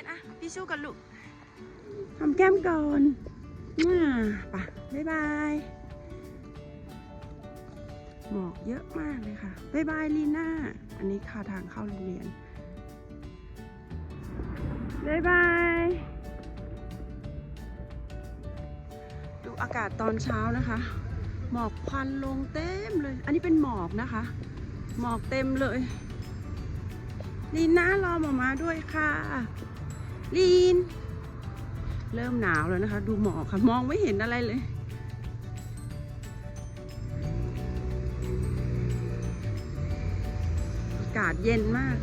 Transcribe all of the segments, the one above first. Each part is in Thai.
ย็นๆอะพี่สู้กันลูกทำแก้มก่อนอ่าไปะบ๊ายบายหมอกเยอะมากเลยค่ะบ๊ายบายลีน่า อันนี้ค่าทางเข้าโรงเรียนบ๊ายบาย ดูอากาศตอนเช้านะคะ หมอกควันลงเต็มเลย อันนี้เป็นหมอกนะคะ หมอกเต็มเลยลีน่ารอหมามาด้วยค่ะ ลีน เริ่มหนาวแล้วนะคะ ดูหมอกค่ะ มองไม่เห็นอะไรเลยอากาศเย็นมาก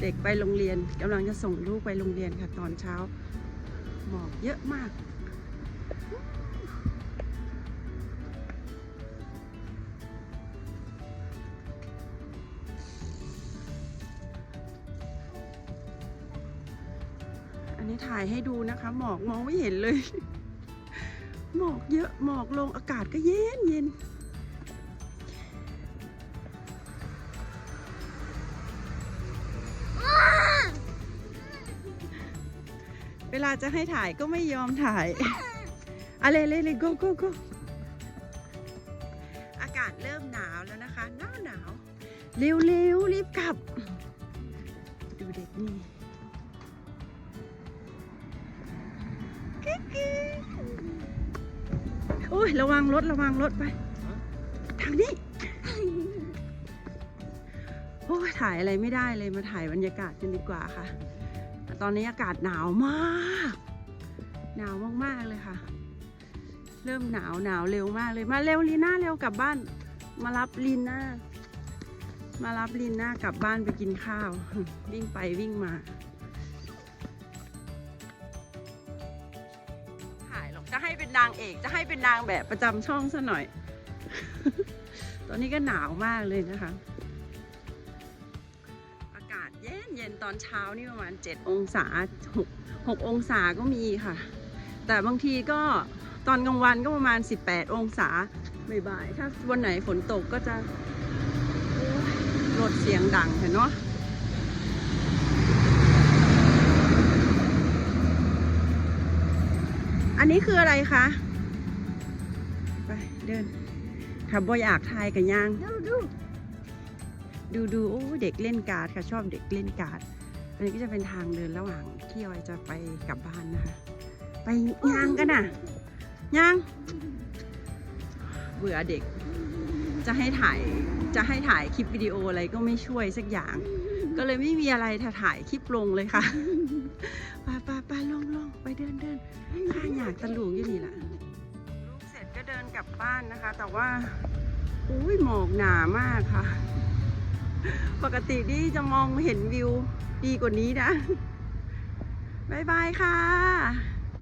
เด็กไปโรงเรียนกำลังจะส่งลูกไปโรงเรียนค่ะ ตอนเช้า หมอกเยอะมาก นนี้ถ่ายให้ดูนะคะ หมอกมองไม่เห็นเลย หมอกเยอะหมอกลงอากาศก็เย็นเย็นเวลาจะให้ถ่ายก็ไม่ยอมถ่าย อะไรเลยเลย go go go อากาศเริ่มหนาวแล้วนะคะ หนาวหนาว เร็วเร็วรีบกลับ ดูเด็กนี่ อ้ยระวังรถระวังรถไป ทางนี้ โอ้ยถ่ายอะไรไม่ได้เลยมาถ่ายบรรยากาศกันดีกว่าค่ะ ตอนนี้อากาศหนาวมาก หนาวมากๆเลยค่ะ เริ่มหนาวหนาวเร็วมากเลยมาเร็วลีน่าเร็วกลับบ้าน มารับลีน่ามารับลีน่ากลับบ้านไปกินข้าว วิ่งไปวิ่งมา จะให้เป็นนางเอก จะให้เป็นนางแบบประจำช่องซะหน่อย ตอนนี้ก็หนาวมากเลยนะคะ อากาศเย็นเย็นตอนเช้านี่ประมาณ 7 องศา6 6องศาก็มีค่ะ แต่บางทีก็ตอนกลางวันก็ประมาณ 18 องศาบ่ายๆถ้าวันไหนฝนตกก็จะโอ้ยรถเสียงดังเห็นเนาะ นนี้คืออะไรคะ ไปเดินถ้าบ่อยากทายกันย่าง ดูดูดูดูโอ้เด็กเล่นการ์ดค่ะชอบเด็กเล่นการ์ด อันนี้ก็จะเป็นทางเดินระหว่างที่ออยจะไปกลับบ้านนะคะ ไปย่างกันน่ะย่าง เบื่อเด็ก จะให้ถ่ายจะให้ถ่ายคลิปวิดีโออะไรก็ไม่ช่วยสักอย่าง ก็เลยไม่มีอะไรถ่ายคลิปลงเลยค่ะไปาปไปลงลงไปเดินเดินข้าอยากตะลุงอยู่นี่แหละลูกเสร็จก็เดินกลับบ้านนะคะ แต่ว่าอุ้ยหมอกหนามากค่ะ ปกตินี่จะมองเห็นวิวดีกว่านี้นะบ๊ายบายค่ะ